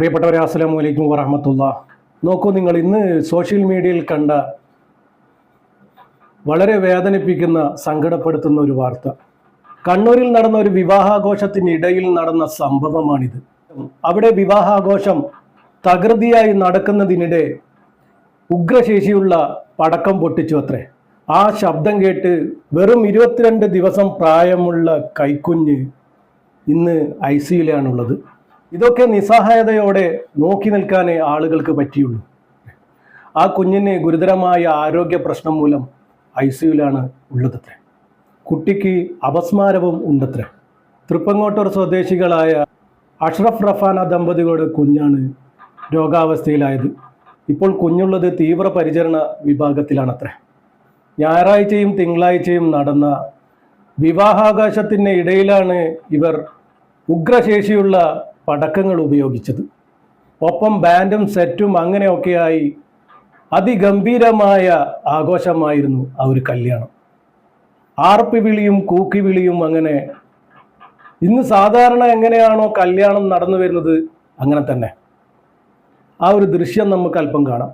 പ്രിയപ്പെട്ടവരെ അസ്സാം വലൈക്കും വറഹമത്തുള്ള. നോക്കൂ നിങ്ങൾ ഇന്ന് സോഷ്യൽ മീഡിയയിൽ കണ്ട വളരെ വേദനിപ്പിക്കുന്ന സങ്കടപ്പെടുത്തുന്ന ഒരു വാർത്ത. കണ്ണൂരിൽ നടന്ന ഒരു വിവാഹാഘോഷത്തിനിടയിൽ നടന്ന സംഭവമാണിത്. അവിടെ വിവാഹാഘോഷം തകൃതിയായി നടക്കുന്നതിനിടെ ഉഗ്രശേഷിയുള്ള പടക്കം പൊട്ടിച്ചു അത്രേ. ആ ശബ്ദം കേട്ട് വെറും ഇരുപത്തിരണ്ട് ദിവസം പ്രായമുള്ള കൈക്കുഞ്ഞ് ഇന്ന് ഐ സിയിലാണുള്ളത്. ഇതൊക്കെ നിസ്സഹായതയോടെ നോക്കി നിൽക്കാനേ ആളുകൾക്ക് പറ്റിയുള്ളൂ. ആ കുഞ്ഞിന് ഗുരുതരമായ ആരോഗ്യ പ്രശ്നം മൂലം ഐ സിയുലാണ് ഉള്ളതത്രേ. കുട്ടിക്ക് അപസ്മാരവും ഉണ്ടത്രേ. തൃപ്പങ്ങോട്ടൂർ സ്വദേശികളായ അഷ്റഫ് റഫാന ദമ്പതികളുടെ കുഞ്ഞാണ് രോഗാവസ്ഥയിലായത്. ഇപ്പോൾ കുഞ്ഞുള്ളത് തീവ്രപരിചരണ വിഭാഗത്തിലാണത്രേ. ഞായറാഴ്ചയും തിങ്കളാഴ്ചയും നടന്ന വിവാഹാകാശത്തിന് ഇടയിലാണ് ഇവർ ഉഗ്രശേഷിയുള്ള പടക്കങ്ങൾ ഉപയോഗിച്ചത്. ഒപ്പം ബാൻഡും സെറ്റും അങ്ങനെയൊക്കെയായി അതിഗംഭീരമായ ആഘോഷമായിരുന്നു ആ ഒരു കല്യാണം. ആർപ്പി വിളിയും കൂക്കി വിളിയും അങ്ങനെ ഇന്ന് സാധാരണ എങ്ങനെയാണോ കല്യാണം നടന്നു വരുന്നത് അങ്ങനെ തന്നെ. ആ ഒരു ദൃശ്യം നമുക്ക് അല്പം കാണാം.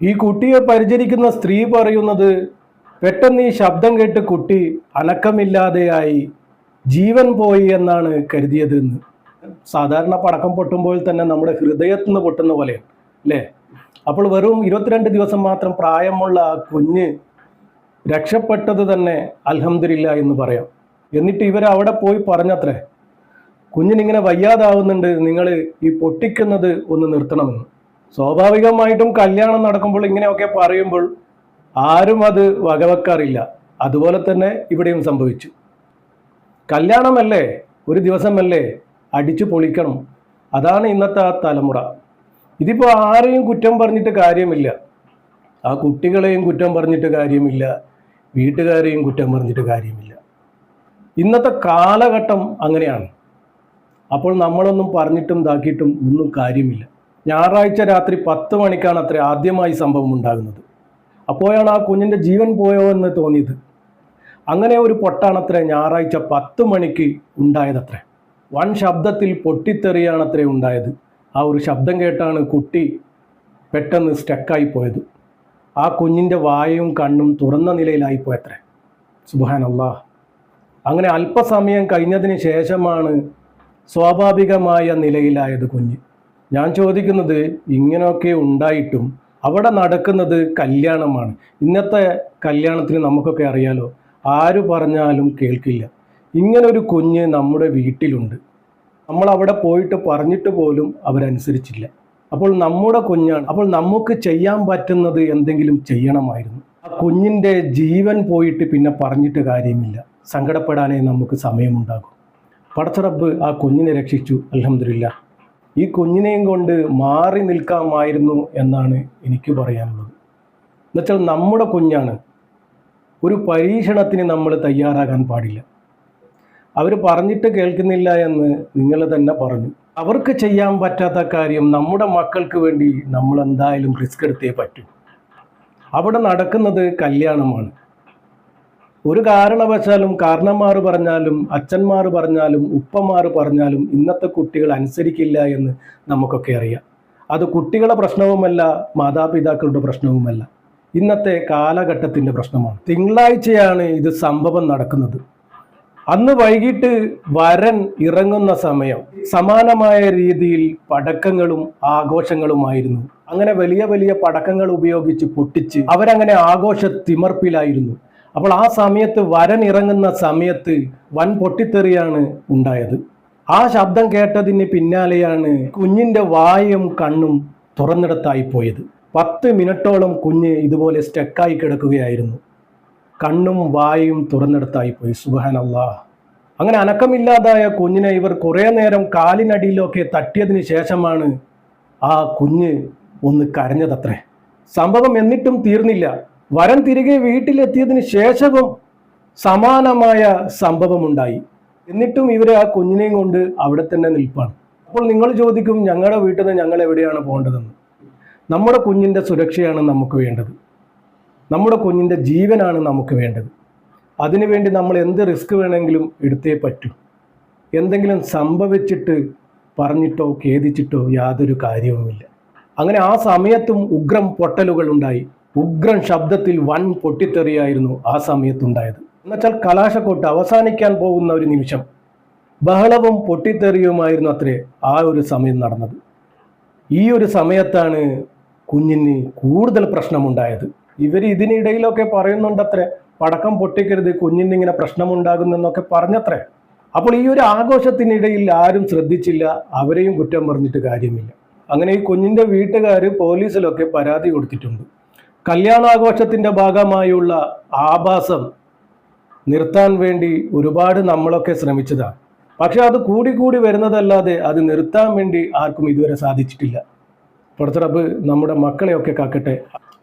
ഈ കുട്ടിയെ പരിചരിക്കുന്ന സ്ത്രീ പറയുന്നത് പെട്ടെന്ന് ഈ ശബ്ദം കേട്ട് കുട്ടി അനക്കമില്ലാതെയായി ജീവൻ പോയി എന്നാണ് കരുതിയത് എന്ന് സാധാരണ പടക്കം പൊട്ടുമ്പോൾ തന്നെ നമ്മുടെ ഹൃദയത്തിൽ നിന്ന് പൊട്ടുന്ന പോലെയാണ് അല്ലേ? അപ്പോൾ വെറും ഇരുപത്തിരണ്ട് ദിവസം മാത്രം പ്രായമുള്ള ആ കുഞ്ഞ് രക്ഷപ്പെട്ടത് തന്നെ അലഹമില്ല എന്ന് പറയാം. എന്നിട്ട് ഇവർ അവിടെ പോയി പറഞ്ഞത്രേ കുഞ്ഞിനിങ്ങനെ വയ്യാതാവുന്നുണ്ട് നിങ്ങൾ ഈ പൊട്ടിക്കുന്നത് ഒന്ന് നിർത്തണമെന്ന്. സ്വാഭാവികമായിട്ടും കല്യാണം നടക്കുമ്പോൾ ഇങ്ങനെയൊക്കെ പറയുമ്പോൾ ആരും അത് വകവെക്കാറില്ല. അതുപോലെ തന്നെ ഇവിടെയും സംഭവിച്ചു. കല്യാണമല്ലേ? ഒരു ദിവസമല്ലേ? അടിച്ചു പൊളിക്കണം. അതാണ് ഇന്നത്തെ ആ തലമുറ. ഇതിപ്പോൾ ആരെയും കുറ്റം പറഞ്ഞിട്ട് കാര്യമില്ല. ആ കുട്ടികളെയും കുറ്റം പറഞ്ഞിട്ട് കാര്യമില്ല. വീട്ടുകാരെയും കുറ്റം പറഞ്ഞിട്ട് കാര്യമില്ല. ഇന്നത്തെ കാലഘട്ടം അങ്ങനെയാണ്. അപ്പോൾ നമ്മളൊന്നും പറഞ്ഞിട്ടും ഇതാക്കിയിട്ടും ഒന്നും കാര്യമില്ല. ഞായറാഴ്ച രാത്രി പത്ത് മണിക്കാണ് അത്ര ആദ്യമായി സംഭവം ഉണ്ടാകുന്നത്. അപ്പോഴാണ് ആ കുഞ്ഞിന്റെ ജീവൻ പോയോ എന്ന് തോന്നിയത്. അങ്ങനെ ഒരു പൊട്ടാണത്രേ ഞായറാഴ്ച പത്ത് മണിക്ക് ഉണ്ടായതത്രേ. വൻ ശബ്ദത്തിൽ പൊട്ടിത്തെറിയാണത്രേ ഉണ്ടായത്. ആ ഒരു ശബ്ദം കേട്ടാണ് കുട്ടി പെട്ടെന്ന് സ്റ്റക്കായി പോയത്. ആ കുഞ്ഞിന്റെ വായയും കണ്ണും തുറന്ന നിലയിലായി പോയത്രേ. അള്ളാഹ് അങ്ങനെ അല്പസമയം കഴിഞ്ഞതിന് ശേഷമാണ് സ്വാഭാവികമായ നിലയിലായത് കുഞ്ഞ്. ഞാൻ ചോദിക്കുന്നത് ഇങ്ങനെയൊക്കെ ഉണ്ടായിട്ടും അവിടെ നടക്കുന്നത് കല്യാണമാണ്. ഇന്നത്തെ കല്യാണത്തിന് നമുക്കൊക്കെ അറിയാലോ ആര് പറഞ്ഞാലും കേൾക്കില്ല. ഇങ്ങനൊരു കുഞ്ഞ് നമ്മുടെ വീട്ടിലുണ്ട്. നമ്മൾ അവിടെ പോയിട്ട് പറഞ്ഞിട്ട് പോലും അവരനുസരിച്ചില്ല. അപ്പോൾ നമ്മുടെ കുഞ്ഞാണ്. അപ്പോൾ നമുക്ക് ചെയ്യാൻ പറ്റുന്നത് എന്തെങ്കിലും ചെയ്യണമായിരുന്നു. ആ കുഞ്ഞിന്റെ ജീവൻ പോയിട്ട് പിന്നെ പറഞ്ഞിട്ട് കാര്യമില്ല. സങ്കടപ്പെടാനേ നമുക്ക് സമയമുണ്ടാകും. പടച്ചറബ് ആ കുഞ്ഞിനെ രക്ഷിച്ചു. അലഹമില്ല ഈ കുഞ്ഞിനെയും കൊണ്ട് മാറി നിൽക്കാമായിരുന്നു എന്നാണ് എനിക്ക് പറയാനുള്ളത്. എന്നുവെച്ചാൽ നമ്മുടെ കുഞ്ഞാണ്. ഒരു പരീക്ഷണത്തിന് നമ്മൾ തയ്യാറാകാൻ പാടില്ല. അവർ പറഞ്ഞിട്ട് കേൾക്കുന്നില്ല എന്ന് നിങ്ങൾ തന്നെ പറഞ്ഞു. അവർക്ക് ചെയ്യാൻ പറ്റാത്ത കാര്യം നമ്മുടെ മക്കൾക്ക് വേണ്ടി നമ്മൾ എന്തായാലും റിസ്ക് എടുത്തേ പറ്റൂ. അവിടെ നടക്കുന്നത് കല്യാണമാണ്. ഒരു കാരണവശാലും കാരണന്മാർ പറഞ്ഞാലും അച്ഛന്മാർ പറഞ്ഞാലും ഉപ്പമാർ പറഞ്ഞാലും ഇന്നത്തെ കുട്ടികൾ അനുസരിക്കില്ല എന്ന് നമുക്കൊക്കെ അറിയാം. അത് കുട്ടികളുടെ പ്രശ്നവുമല്ല മാതാപിതാക്കളുടെ പ്രശ്നവുമല്ല. ഇന്നത്തെ കാലഘട്ടത്തിന്റെ പ്രശ്നമാണ്. തിങ്കളാഴ്ചയാണ് ഇത് സംഭവം നടക്കുന്നത്. അന്ന് വൈകിട്ട് വരൻ ഇറങ്ങുന്ന സമയം സമാനമായ രീതിയിൽ പടക്കങ്ങളും ആഘോഷങ്ങളുമായിരുന്നു. അങ്ങനെ വലിയ വലിയ പടക്കങ്ങൾ ഉപയോഗിച്ച് പൊട്ടിച്ച് അവരങ്ങനെ ആഘോഷ തിമർപ്പിലായിരുന്നു അപ്പോൾ ആ സമയത്ത് വരൻ ഇറങ്ങുന്ന സമയത്ത് വൻ പൊട്ടിത്തെറിയാണ് ഉണ്ടായത്. ആ ശബ്ദം കേട്ടതിന് പിന്നാലെയാണ് കുഞ്ഞിന്റെ വായും കണ്ണും തുറന്നിടത്തായി പോയത്. പത്ത് മിനിറ്റോളം കുഞ്ഞ് ഇതുപോലെ സ്റ്റക്കായി കിടക്കുകയായിരുന്നു. കണ്ണും വായും തുറന്നിടത്തായി പോയി. സുബഹാനല്ലാ അങ്ങനെ അനക്കമില്ലാതായ കുഞ്ഞിനെ ഇവർ കുറേ നേരം കാലിനടിയിലൊക്കെ തട്ടിയതിന് ശേഷമാണ് ആ കുഞ്ഞ് ഒന്ന് കരഞ്ഞതത്രേ. സംഭവം എന്നിട്ടും തീർന്നില്ല. വരൻ തിരികെ വീട്ടിലെത്തിയതിന് ശേഷവും സമാനമായ സംഭവമുണ്ടായി. എന്നിട്ടും ഇവർ ആ കുഞ്ഞിനെയും കൊണ്ട് അവിടെ തന്നെ നിൽപ്പാണ്. അപ്പോൾ നിങ്ങൾ ചോദിക്കും ഞങ്ങളുടെ വീട്ടിൽ നിന്ന് ഞങ്ങൾ എവിടെയാണ് പോകേണ്ടതെന്ന്? നമ്മുടെ കുഞ്ഞിന്റെ സുരക്ഷയാണ് നമുക്ക് വേണ്ടത്. നമ്മുടെ കുഞ്ഞിന്റെ ജീവനാണ് നമുക്ക് വേണ്ടത്. അതിനുവേണ്ടി നമ്മൾ എന്ത് റിസ്ക് വേണമെങ്കിലും എടുത്തേ പറ്റൂ. എന്തെങ്കിലും സംഭവിച്ചിട്ട് പറഞ്ഞിട്ടോ ഖേദിച്ചിട്ടോ യാതൊരു കാര്യവുമില്ല. അങ്ങനെ ആ സമയത്തും ഉഗ്രം പൊട്ടലുകൾ ഉണ്ടായി. ഉഗ്രം ശബ്ദത്തിൽ വൻ പൊട്ടിത്തെറിയായിരുന്നു ആ സമയത്തുണ്ടായത്. എന്നുവെച്ചാൽ കലാശക്കോട്ട് അവസാനിക്കാൻ പോകുന്ന ഒരു നിമിഷം ബഹളവും പൊട്ടിത്തെറിയുമായിരുന്നു അത്രേ ആ ഒരു സമയം നടന്നത്. ഈ ഒരു സമയത്താണ് കുഞ്ഞിന് കൂടുതൽ പ്രശ്നമുണ്ടായത്. ഇവർ ഇതിനിടയിലൊക്കെ പറയുന്നുണ്ടത്രേ പടക്കം പൊട്ടിക്കരുത് കുഞ്ഞിന് ഇങ്ങനെ പ്രശ്നമുണ്ടാകുന്നെന്നൊക്കെ പറഞ്ഞത്രേ. അപ്പോൾ ഈ ഒരു ആഘോഷത്തിനിടയിൽ ആരും ശ്രദ്ധിച്ചില്ല അവരെയും കുറ്റം പറഞ്ഞിട്ട് കാര്യമില്ല. അങ്ങനെ ഈ കുഞ്ഞിന്റെ വീട്ടുകാർ പോലീസിലൊക്കെ പരാതി കൊടുത്തിട്ടുണ്ട്. കല്യാണാഘോഷത്തിന്റെ ഭാഗമായുള്ള ആഭാസം നിർത്താൻ വേണ്ടി ഒരുപാട് നമ്മളൊക്കെ ശ്രമിച്ചതാണ് പക്ഷെ അത് കൂടി കൂടി വരുന്നതല്ലാതെ അത് നിർത്താൻ വേണ്ടി ആർക്കും ഇതുവരെ സാധിച്ചിട്ടില്ല. പടച്ചറബ് നമ്മുടെ മക്കളെയൊക്കെ കാക്കട്ടെ.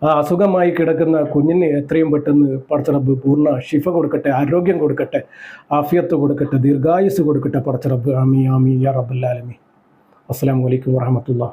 ആ അസുഖമായി കിടക്കുന്ന കുഞ്ഞിന് എത്രയും പെട്ടെന്ന് പടച്ചറബ് പൂർണ ശിഫ കൊടുക്കട്ടെ ആരോഗ്യം കൊടുക്കട്ടെ ആഫിയത്ത് കൊടുക്കട്ടെ ദീർഘായുസ് കൊടുക്കട്ടെ പടച്ചറബ് ആമി ആമി യാ റബ്ബുല്ലാലമി അസ്സാം വലൈക്കും വാഹമത്തുള്ള